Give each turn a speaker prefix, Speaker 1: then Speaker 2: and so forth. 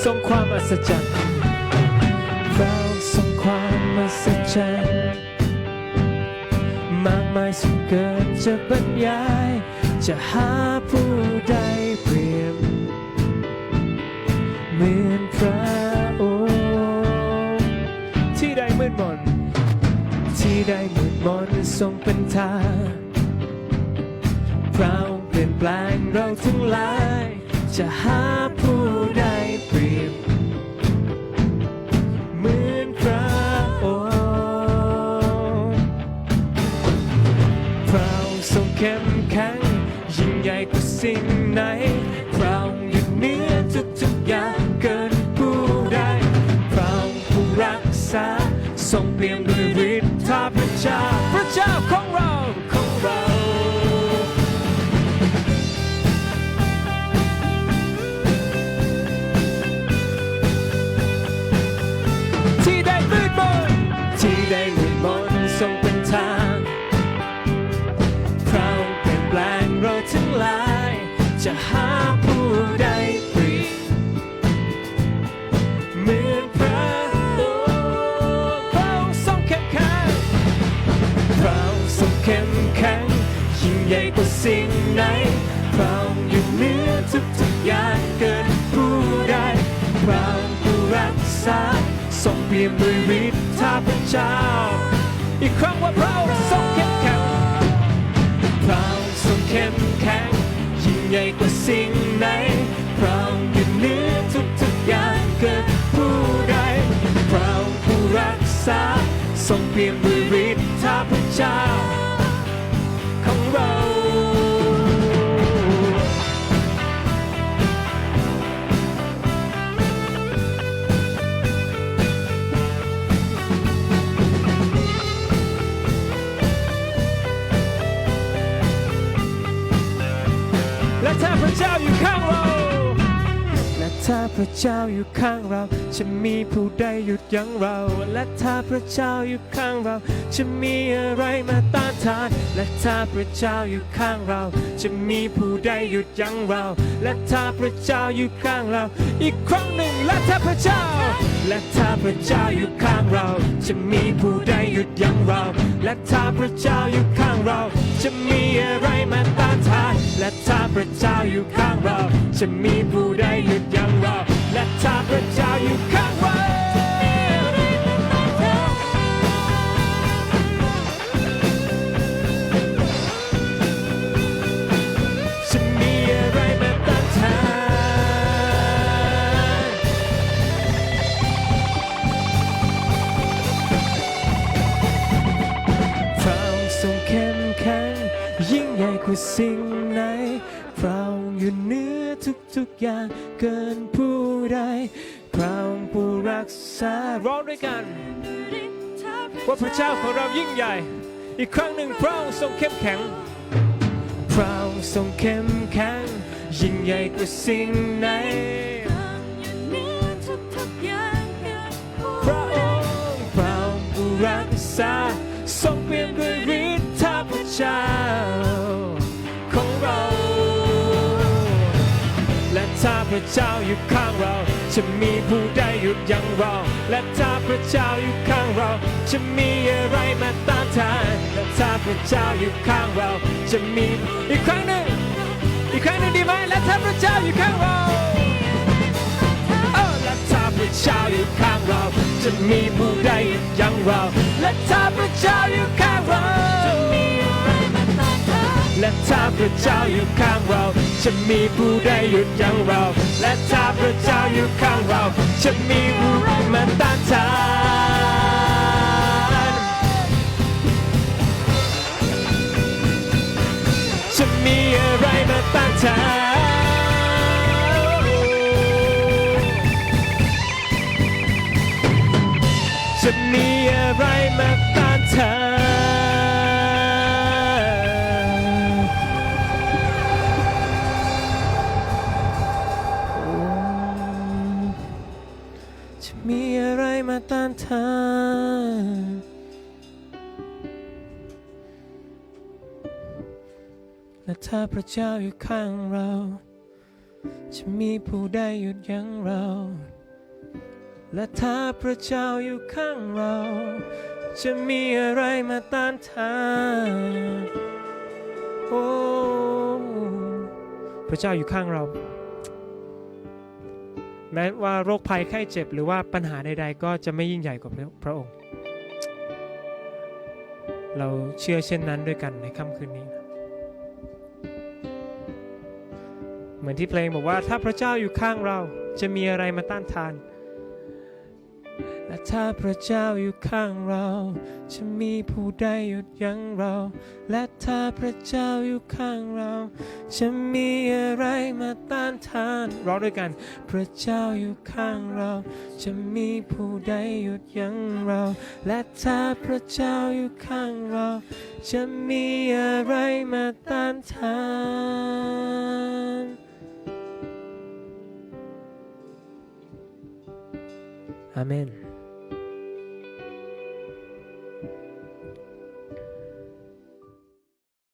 Speaker 1: ระองค์ทรงความอัศจรรย์พระองค์ทรงความอัศจรรย์มากมายสุดเกินจะบรรยาย จะหาผู้ใดเปรียบเหมือนพระองค์ที่ใดมืดมนที่ได้มืดมนทรงเป็นทางพระองค์เปลี่ยนแปลงเราทั้งหลาย จะหาผู้ใดเปรียบเหมือนพระองค์พระองค์ทรงเข้มแข็งยิ่งใหญ่กว่าสิ่งไหนพระองค์อยู่เหนือทุกๆอย่างเกินผู้ใดพระองค์ผู้รักษาทรงเปี่ยมด้วยฤทธาพระเจ้าพระเจ้าของเราของเรา ทั้งหลาย จะหาผู้ใดเปรียบเหมือนพระองค์พระองค์ทรงเข้มแข็งพระองค์ทรงเข้มแข็งยิ่งใหญ่กว่าสิ่งไหนพระองค์อยู่เหนือทุกๆอย่างเกินผู้ใดพระองค์ผู้รักษาทรงเปี่ยมด้วยฤทธาพระเจ้าอีกครั้งว่าพระองค์ทรงเข้มแข็งพระอง ทรงเข้มแข็งยิ่งใหญ่กว่าสิ่งไหนพระองค์อยู่เหนือทุกๆอย่างเกิดผู้ใดพระองค์ผู้รักษาทรงเปี่ยม และถ้ ถ้าพระเจ้าอยู่ข้างเรา จะมีผู้ใดหยุดยั้งเรา และถ้าพระเจ้าอยู่ข้างเรา จะมีอะไรมาต้านทาน และถ้าพระเจ้าอยู่ข้างเรา จะมีผู้ใดหยุดยั้งเรา และถ้าพระเจ้าอยู่ข้างเรา อีกครั้งหนึ่งและถ้าพระเจ้า และถ้าพระเจ้าอยู่ข้างเรา จะมีผู้ใดหยุดยั้งเรา และถ้าพระเจ้าอยู่ข้างเรา จะมีอะไรมาต้านทาน และถ้าพระเจ้าอยู่ข้างเรา จะมีผู้ใดหยุดยั้ง ยิ่งใหญ่กว่าสิ่งไหนพระองค์อยู่เหนือทุกๆอย่างเกินผู้ใดพระองค์ผู้รักษาร้องด้วยกันว่าพระเจ้าของเรายิ่งใหญ่ อีกครั้งหนึ่งพระองค์ทรงเข้มแข็ง พระองค์ทรงเข้มแข็ง ยิ่งใหญ่กว่าสิ่งไหน ระเจ้าอยู่ข้างเรา จะมีผู้ใดหยุดยั้งเรา และถ้าพระเจ้าอยู่ข้างเรา จะมีอะไรมาต้านทานและถ้าพระเจ้าอยู่ข้างเรา จะมีอีกครั้งหนึ่งอีกครั้งหนึ่งดีไหมและถ้าพระเจ้าอยู่ข้างเราและถ้าพระเจ้าอยู่ข้างเรา จะมีผู้ใดหยุดยั้งเรา และถ้าพระเจ้าอยู่ พระเจ้าอยู่ข้างเราจะมีผู้ใดหยุดยั้งเรา และถ้าพระเจ้าอยู่ข้างเราจะมีผู้ใดมาต้านทานจะมีอะไรมาต้านทานจะมีอะไรมาต้านทาน จะมีอะไรมาต้านทานและถ้าพระเจ้าอยู่ข้างเรา จะมีผู้ใดหยุดยั้งเรา และถ้าพระเจ้าอยู่ข้างเรา จะมีอะไรมาต้านทานโอ้พระเจ้าอยู่ข้างเรา แม้ว่าโรคภัยไข้เจ็บหรือว่าปัญหาใดๆ ก็จะไม่ยิ่งใหญ่กว่าพระองค์ เราเชื่อเช่นนั้นด้วยกันในค่ำคืนนี้ เหมือนที่เพลงบอกว่าถ้าพระเจ้าอยู่ข้างเราจะมีอะไรมาต้านทาน และถ้าพระเจ้าอยู่ข้างเรา จะมีผู้ใดหยุดยั้งเรา และถ้าพระเจ้าอยู่ข้างเรา จะมีอะไรมาต้านทานร้องด้วยกัน พระเจ้าอยู่ข้างเรา จะมีผู้ใดหยุดยั้งเรา และถ้าพระเจ้าอยู่ข้างเรา จะมีอะไรมาต้านทานอาเมน